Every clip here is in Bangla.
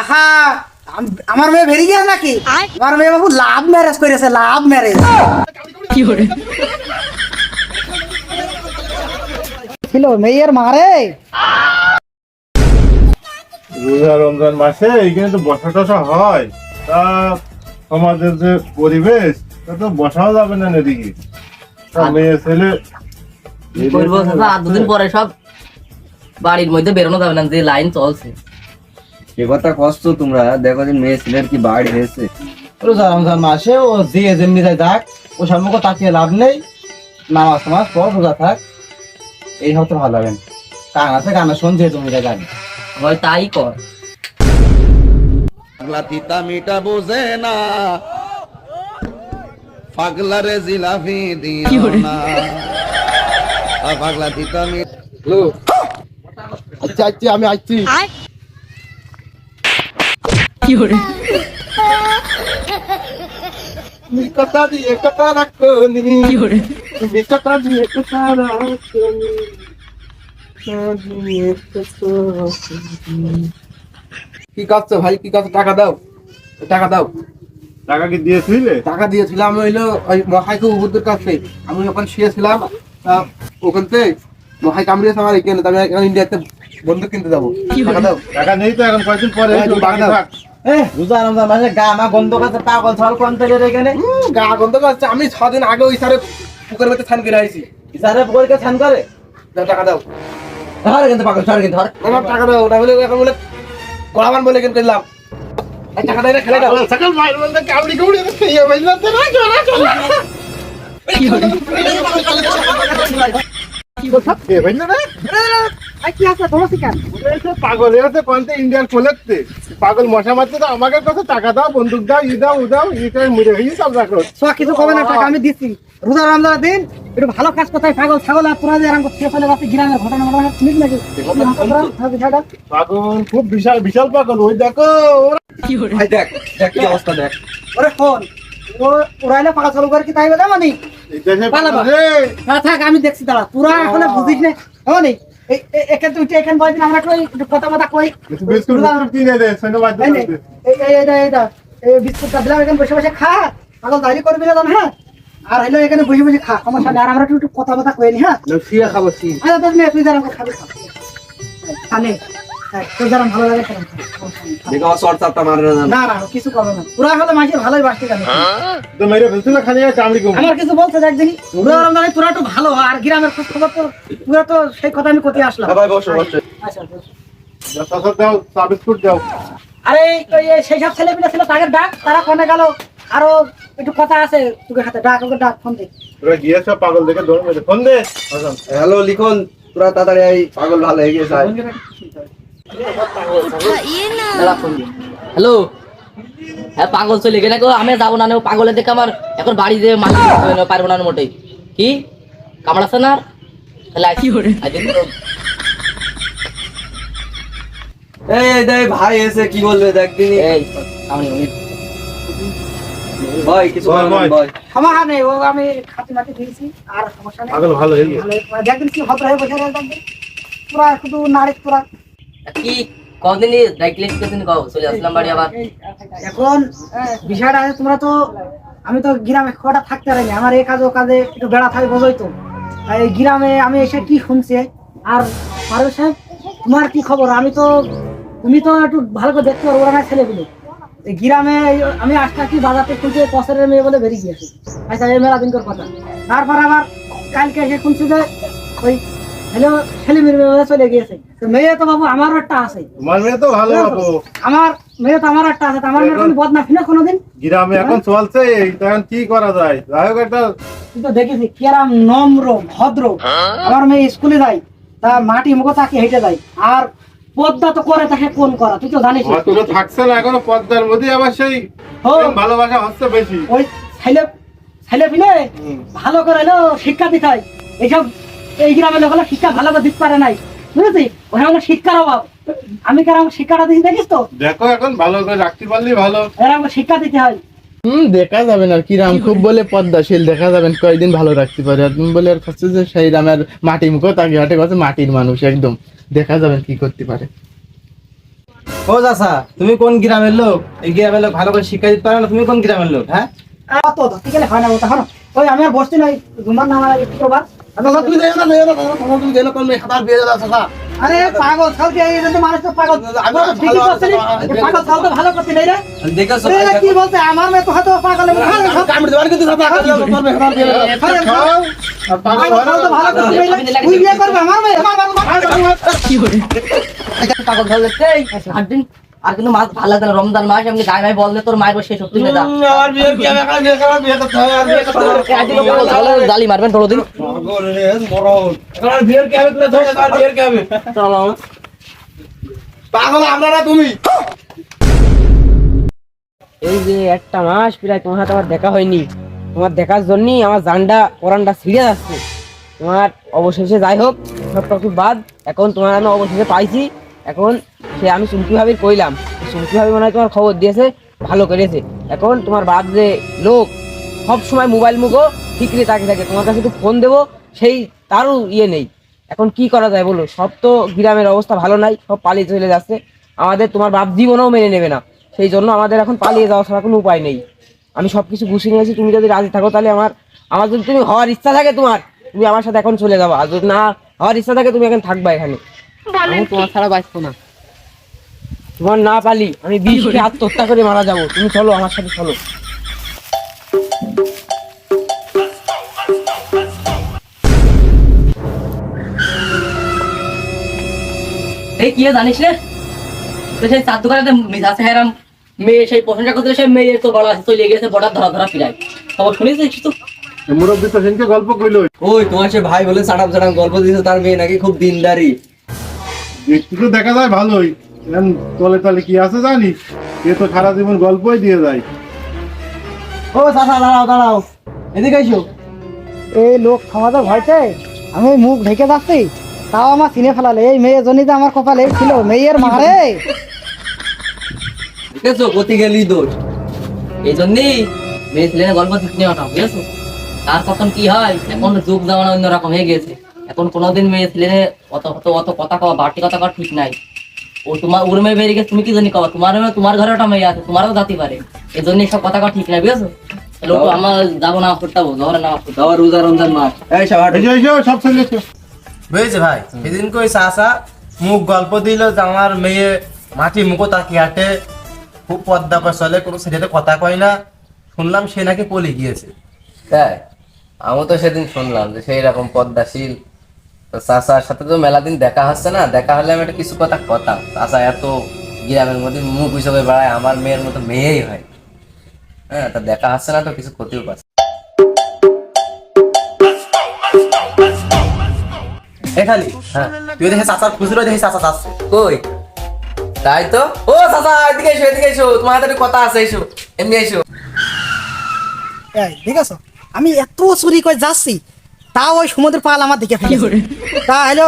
আহা আমার মেয়ে বেরিয়ে গেছে নাকি? আমার মেয়ে বাবু লাভ ম্যারেজ করেছে লাভ ম্যারেজ। ছিল মেয়ের মারে রোজা রমজান মাসে এইখানে তো বসা টসা হয়। তা আমাদের যে পরিবেশ তা তো বসাও যাবে না এদিকে। তা মেয়ে ছেলে কি দুদিন পরে সব বাড়ির মধ্যে বেরোনো যাবে না যে লাইন চলছে। এ কথা কষ্ট তোমরা। দেখো যে মেয়ে ছেলের কি বাড়ি হয়েছে। রমজান মাসে ও যে যেমনি যায় থাক ও সম্মুখ তাকিয়ে লাভ নেই। নামাজ টামাজ পর রোজা থাক। এই হতে ভালো হবে গান আছে গানা শুনছে তুমি যা জানি হয় তাই কর। পাগলা তিতা মিটা বোঝে না। পাগলারে জিলাপি দিও না। পাগলা তিতা মিটা আচ্ছা আচ্ছা আমি আসছি কি করছ ভাই? কি করছ? টাকা দাও। টাকা দাও। টাকা কি দিয়েছিলে? টাকা দিয়েছিলাম হইল ওই মহাইকে উবুদের কাছে। আমি ওখানে শুয়েছিলাম ওখান থেকে মহাই কামড়িয়েছে আমার এখানে আমি এখন ইন্ডিয়াতে বন্ধু কিনতে যাব। টাকা দাও। টাকা নেই তো এখন কয়েকদিন পরে। গা আমার গন্ধ কাছে পাগল ছল কোন থেকে এখানে গা গন্ধ কাছে আমি ছদিন আগে ওই স্যারে পুকুরের মধ্যে স্নান করে আইছি স্যারে পুকুরকে স্নান করে টাকা দাও ধর কিন্তু পাগল ধর কিন্তু ধর আমার টাকা দাও ওটা বলে এখন বলে গলাবান বলে কেন করলাম টাকা না খেলে দাও সকাল মায়ের বলতে কামড়ি কামড়ি খেয়ে ফেললাম তো না চলা চলা খেয়ে ফেলল কি আছে তোমার কেন এই সব পাগল এসে কোনতে ইন্ডিয়ার কোলেতে পাগল মশা মারতে তো আমাকে কাছে টাকা দাও বন্দুক দাও ই দাও উ দাও ই করে মুড়ে হয়ে সব রাখো। সব কিছু কবে না টাকা আমি দিচ্ছি রোজা রমজানের দিন একটু ভালো কাজ কোথায়? পাগল ছাগল আর তোরা যে এরকম খেয়ে ফেলে বাসি গ্রামের ঘটনা ঘটনা শুনিস নাকি? হ্যাঁ, পাগল খুব বিশাল বিশাল পাগল। ওই দেখো ওরা ভাই দেখ দেখ কি অবস্থা দেখ। ওরে ফোন। ও উড়াইলে পাকা চালু করে কি তাই বলে মানে? না থাক আমি দেখছি দাঁড়া। তোরা এখন বুঝিস না এখান তুই এখান কয়দিন আমরা কই কথা কথা কই? বিস্কুট কিনে দে সঙ্গে বাদ এই এই এই এই এই বিস্কুটটা দিলাম এখানে বসে বসে খা। পাগল দাঁড়ি করবি না জান, হ্যাঁ? আর হইল এখানে বসে বসে খা আর আমরা একটু একটু কথা কথা কই নি হ্যাঁ খাব শুয়ে আচ্ছা তুই খাবি খা খানে তোর যারা ভালো লাগে সেরকম খা, সমস্যা নেই, খা। দেখো শর্ট চাপটা মারে না না না কিছু করবে না। পুরা হলে মাঝে ভালোই বাসতে গেল তো মেরে ফেলছিল খালি চামড়ি কম। আমার কিছু বলছে দেখ দেখি পুরা রমজানে তোরা একটু ভালো আর গ্রামের খোঁজ খবর তো পুরা তো সেই কথা আমি কোথায় আসলাম। ভাই বসো বসো। আচ্ছা বস। দাও চা বিস্কুট দাও। আরে সেই সব ছেলে ছিল তাদের ডাক তারা গেল। আরও একটু কথা আছে তোকে হাতে ডাক ওকে ডাক ফোন দে। তোরা গিয়েছ পাগল দেখে দৌড় মেরে ফোন দে। হ্যালো লিখন তোরা তাড়াতাড়ি এই পাগল ভালো হয়ে গেছে। হ্যালো? হ্যাঁ পাগল চলে গেলে আমি যাব না পাগলের দেখে আমার এখন বাড়ি যে মালিক পারব না মোটেই কি? কামড়াচ্ছে না ভাই এসে কি বলবে দেখ দিনি এই কামড়ি কামড়ি। ভাই কিছু বল, বলবেন বল। ভাই সমস্যা নেই ও আমি খাতি মাটি দিয়েছি আর সমস্যা নেই। পাগল ভালো হয়ে গেছে ভালো কি ভদ্র হয়ে বসে গেল পুরা শুধু পুরা কি? কদিন চলে আসলাম বাড়ি আবার। এখন বিষয়টা আছে, তোমরা তো আমি তো গ্রামে কটা থাকতে পারিনি, আমার এই কাজ ও কাজে একটু বেড়া থাকে বোঝোই তো। গ্রামে আমি এসে কি আর পারবে সাহেব, তোমার কি খবর? আমি তো তুমি তো একটু ভালো করে দেখতে পারো, ওরা না ছেলেগুলো গ্রামে আমি আজকে কি বাজাতে শুনছি কসের মেয়ে বলে বেরিয়ে গিয়েছে। আচ্ছা এই মেলা দিনকার কথা। তারপর আবার কালকে এসে শুনছি যে ওই হ্যালো মেয়ে চলে গিয়েছে। তো মেয়ে তো বাবু আমারও একটা আছে। তোমার মেয়ে তো ভালো বাবু। আমার মেয়ে তো আমার একটা আছে আমার কোনো বদমাফি না কোনোদিন? গ্রামে এখন চলছে তখন কি করা যায়? যাই হোক একটা তো দেখেছি কিরাম নম্র ভদ্র। আমার মেয়ে স্কুলে যায় তা মাটি মুখ তাকে হেঁটে যায়। আর পদ্মা তো করে তাকে কোন করা তুই তো জানিস অত তো থাকছে না এখনও পদ্মার মধ্যে আবার সেই ভালোবাসা হচ্ছে বেশি। ওই ছেলে ছেলে পিলে ভালো করে শিক্ষা দিতে হয়। এইসব এই গ্রামের লোক শিক্ষা ভালো করে দিতে পারে নাই। বুঝেছি? ওই আমার শিক্ষার অভাব। আমি কেরম শিক্ষাটা দিচ্ছি দেখিস তো? দেখো এখন ভালো করে রাখতে পারলেই ভালো। এরকম শিক্ষা দিতে হয়। হুম দেখা যাবে না। কিরাম খুব বলে পদ্মাশীল দেখা যাবেন কয়দিন ভালো রাখতে পারে। আর তুমি বলে আর কাছে যে সেই রামের মাটি মুখো তাকে হাটে কাছে মাটির মানুষ একদম। দেখা যাবেন কি করতে পারে। ও চাচা তুমি কোন গ্রামের লোক? এই গ্রামের লোক ভালো করে শিক্ষা দিতে পারো না? তুমি কোন গ্রামের লোক হ্যাঁ? অত ধরতে গেলে হয় না ওটা ওই আমি আর বসছি না তোমার নাম আর একটু তুমি দেখো না তুমি দেখো কোন খাবার বিয়ে দাও চাচা আরে পাগল ছালকে এই যে মানুষ তো পাগল আমি আমি ঠিকই ভালো- করছি নি। এই পাগল ছাল তো ভালো করছি নাই রে দেখেছ কি বলছে আমার মেয়ে তো হয়তো পাগল আমি ভালো খাব। কামড় দেওয়ার কিন্তু চাচা কোন মেয়ে খাবার বিয়ে আরে, খাও, পাগল পাগল হয় তো ভালো করছি নাই তুই বিয়ে করবে আমার মেয়ে আমার আমার- আমার- পাগল ধরে যাচ্ছে আট দিন আর কিন্তু মাছ ভালো লাগে না রমজান মাস এমনি গায়ে গায়ে বললে তোর মায়ের বসে সত্যি মেয়ে যা বিয়ে কি হবে? এখন বিয়ে খাবার বিয়ে করতে হবে আর বিয়ে করতে হবে। একদিন পাগল ছাগলের জালি মারবেন তোর দিন। পাগল রে আর বিয়ের কি হবে? তুমি ধরে আর বিয়ের কি হবে? চলো। পাগল আমরা না তুমি। এই যে একটা মাস প্রায় তোমার সাথে আমার দেখা হয়নি। তোমার দেখার জন্যই আমার জানটা কোরআনটা ছিঁড়ে যাচ্ছে। তোমার অবশেষে যাই হোক সব কিছু বাদ এখন তোমার আমি অবশেষে পাইছি। এখন সে আমি চুমকি ভাবির কইলাম চুমকি ভাবি মনে হয় তোমার খবর দিয়েছে, ভালো করেছে। এখন তোমার বাদ যে লোক, সব সময় মোবাইল মুখো ঠিকরে তাকিয়ে থাকে, তোমার কাছে একটু ফোন দেবো, সেই তারও ইয়ে নেই। এখন কি করা যায় বলো? সব তো গ্রামের অবস্থা ভালো নাই, সব পালিয়ে চলে যাচ্ছে। আমাদের তোমার বাপ জীবনেও মেনে নেবে না। সেই জন্য আমাদের এখন পালিয়ে যাওয়া ছাড়া কোনো উপায় নেই। আমি সব কিছু গুছিয়ে নিয়েছি, তুমি যদি রাজি থাকো তাহলে আমার আমার যদি তুমি হওয়ার ইচ্ছা থাকে তোমার, তুমি আমার সাথে এখন চলে যাব। আর যদি না হওয়ার ইচ্ছা থাকে তুমি এখন থাকবা এখানে। আমি তোমার ছাড়া বাঁচবো না। তোমার না পালি আমি আত্মহত্যা করে মারা যাব। তুমি চলো আমার সাথে চলো। এই কি জানিস তো সেই চার দোকানে হেরাম। মেয়ে সেই প্রশংসা করতে সেই মেয়ে তো বড় আছে চলে গেছে বড় ধরা ধরা খবর শুনেছিস তো? মুরব্বী তো সেদিনকে গল্প কইলো ওই তোমার সে ভাই বলে সাটাম সাটাম গল্প দিয়েছে তার মেয়ে নাকি খুব দিনদারি। তো দেখা যায় ভালোই। এখন তলে তলে কি আছে জানিস এ তো সারা জীবন গল্পই দিয়ে যায়। ও চাচা দাঁড়াও দাঁড়াও। এদিকে এসো। এই লোক সমাজের ভয়তে আমি মুখ ঢেকে যাচ্ছি। তাও আমার চিনে ফেলালে। এই মেয়ে জনিতে আমার কপালে ছিল মেয়ের মারে দেখেছ গতি গেলি দোষ। এই জন্যই মেয়ে ছেলে গল্প দিতে নেওয়াটা বুঝেছ? তার কখন কি হয় এখন যুগ জামানা অন্যরকম হয়ে গেছে এখন কোনোদিন মেয়ে ছেলে অত অত অত কথা কওয়া বাড়তি কথা কওয়া ঠিক নাই। ও তোমার ওর মেয়ে বেরিয়ে গেছে তুমি কি জানি কবা তোমার মেয়ে তোমার ঘরে একটা মেয়ে আছে তোমারও জাতি পারে। এই জন্য সব কথা কওয়া ঠিক নাই বুঝেছ? লোক আমার যাব না করতে হব জহরে নামাজ রোজা রমজান মাস। এই সব হাঁটো। এই যে এই যে সব বুঝেছে ভাই? সেদিন কই চাচা মুখ গল্প দিল যে আমার মেয়ে মাটি মুখো তাকিয়ে হাঁটে খুব পদ্মা চলে কোনো কথা কয় না। শুনলাম সে নাকি পলি গিয়েছে। তাই? আমি তো সেদিন শুনলাম যে সেই রকম পদ্মাশীল। তো সাথে তো মেলা দিন দেখা হচ্ছে না, দেখা হলে আমি একটা কিছু কথা কথা চাচা এত গ্রামের মধ্যে মুখ হিসেবে বেড়ায়, আমার মেয়ের মতো মেয়েই হয়। হ্যাঁ তা দেখা হচ্ছে না তো, কিছু ক্ষতিও পাচ্ছে। হ্যাঁ তুই দেখে চাচার খুচরো দেখে চাচা কই? তাই তো? ও চাচা, এদিকে এসো এদিকে এসো, তোমার হাতে কথা আছে, এসো, এমনি এসো। ঠিক আছে আমি এত চুরি করে যাচ্ছি তাও ওই সমুদ্রের পাল আমার দিকে ফেলে তা হলো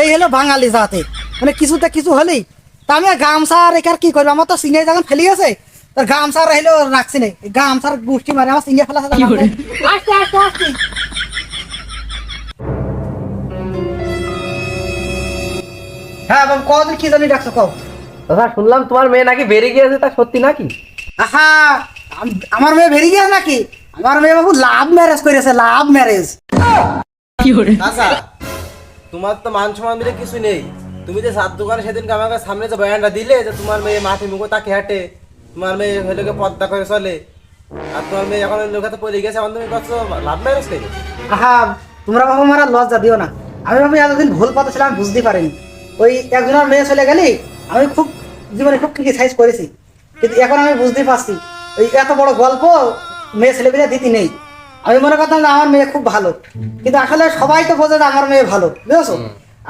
এই হলো বাঙালি জাতে। মানে কিছুতে কিছু হলেই। তা আমি আর গামছা আর কি করব? আমার তো সিনে যখন ফেলে গেছে তার গামছা রইল রাখছি না। গামছার গোষ্ঠী মারে আমার সিনে ফেলা আস্তে আস্তে আস্তে হ্যাঁ বাবু কদিন কি জানি ডাকছো কও। শুনলাম তোমার মেয়ে নাকি বেরিয়ে গিয়েছে তা সত্যি নাকি? আহা আম- আমার মেয়ে বেরিয়ে গেছে নাকি? আমার মেয়ে বাবু লাভ ম্যারেজ করেছে লাভ ম্যারেজ তোমার তো মান সম্মান মিলে কিছু নেই। তুমি যে সাত দোকানে সেদিন আমাকে সামনে যে বয়ানটা দিলে যে তোমার মেয়ে মাটি মুখো তাকে হাঁটে তোমার মেয়ে হলোকে পদ্মা করে চলে আর তোমার মেয়ে এখন ওই লোকাতে পড়ে গেছে এখন তুমি করছ লাভ ম্যারেজ করে আহা তোমরা বাবা মারা লজ্জা দিও না। আমি বাবু এতদিন ভুল পথে ছিলাম আমি বুঝতে পারিনি। ওই একজনের মেয়ে চলে গেলি আমি খুব জীবনে খুব ক্রিটিসাইজ করেছি। কিন্তু এখন আমি বুঝতে পারছি ওই এত বড় গল্প মেয়ে ছেলে পেলে দিতে নেই। আমি মনে করতাম যে আমার মেয়ে খুব ভালো। কিন্তু আসলে সবাই তো বোঝে যে আমার মেয়ে ভালো বুঝেছ?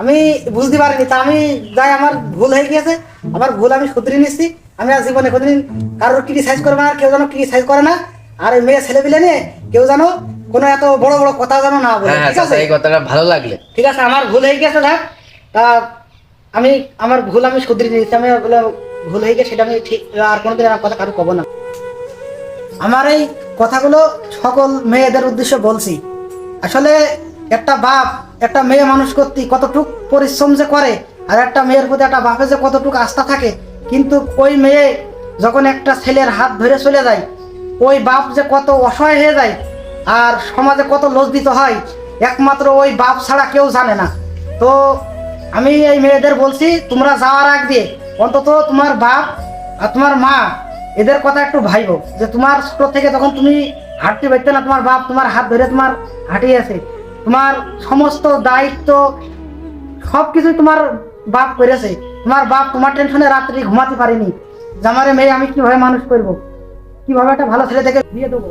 আমি বুঝতে পারিনি। তা আমি যাই আমার ভুল হয়ে গিয়েছে। আমার ভুল আমি শুধরে নিচ্ছি। আমি আর জীবনে কোনোদিন কারোর ক্রিটিসাইজ করবে না কেউ যেন ক্রিটিসাইজ করে না। আর ওই মেয়ে ছেলে পেলে নিয়ে কেউ যেন কোনো এত বড় বড় কথা যেন না বলে হ্যাঁ হ্যাঁ ঠিক আছে? এই কথাটা ভালো লাগলে। ঠিক আছে আমার ভুল হয়ে গেছে দেখ তা আমি আমার ভুল আমি শুধরে নিচ্ছি আমি বলে ভুল হয়ে গেছে সেটা আমি ঠিক আর কোনোদিন আমার কথা কারও কব না। আমার এই কথাগুলো সকল মেয়েদের উদ্দেশ্যে বলছি। আসলে একটা বাপ, একটা মেয়ে মানুষ করতে কতটুক পরিশ্রম যে করে, আর একটা মেয়ের প্রতি একটা বাপে যে কতটুকু আস্থা থাকে, কিন্তু ওই মেয়ে যখন একটা ছেলের হাত ধরে চলে যায়, ওই বাপ যে কত অসহায় হয়ে যায়, আর সমাজে কত লজ্জিত হয়, একমাত্র ওই বাপ ছাড়া কেউ জানে না। তো আমি এই মেয়েদের বলছি, তোমরা যাওয়ার আগ দিয়ে অন্তত তোমার বাপ আর তোমার মা এদের কথা একটু ভাইব, যে তোমার ছোট থেকে তখন তুমি হাঁটতে পারতে না, তোমার বাপ তোমার হাত ধরে তোমার হাঁটিয়ে আছে, তোমার সমস্ত দায়িত্ব সব কিছুই তোমার বাপ করেছে, তোমার বাপ তোমার টেনশনে রাত্রি ঘুমাতে পারেনি। যে আমার মেয়ে আমি কীভাবে মানুষ করব? কীভাবে একটা ভালো ছেলে থেকে দিয়ে দেবো?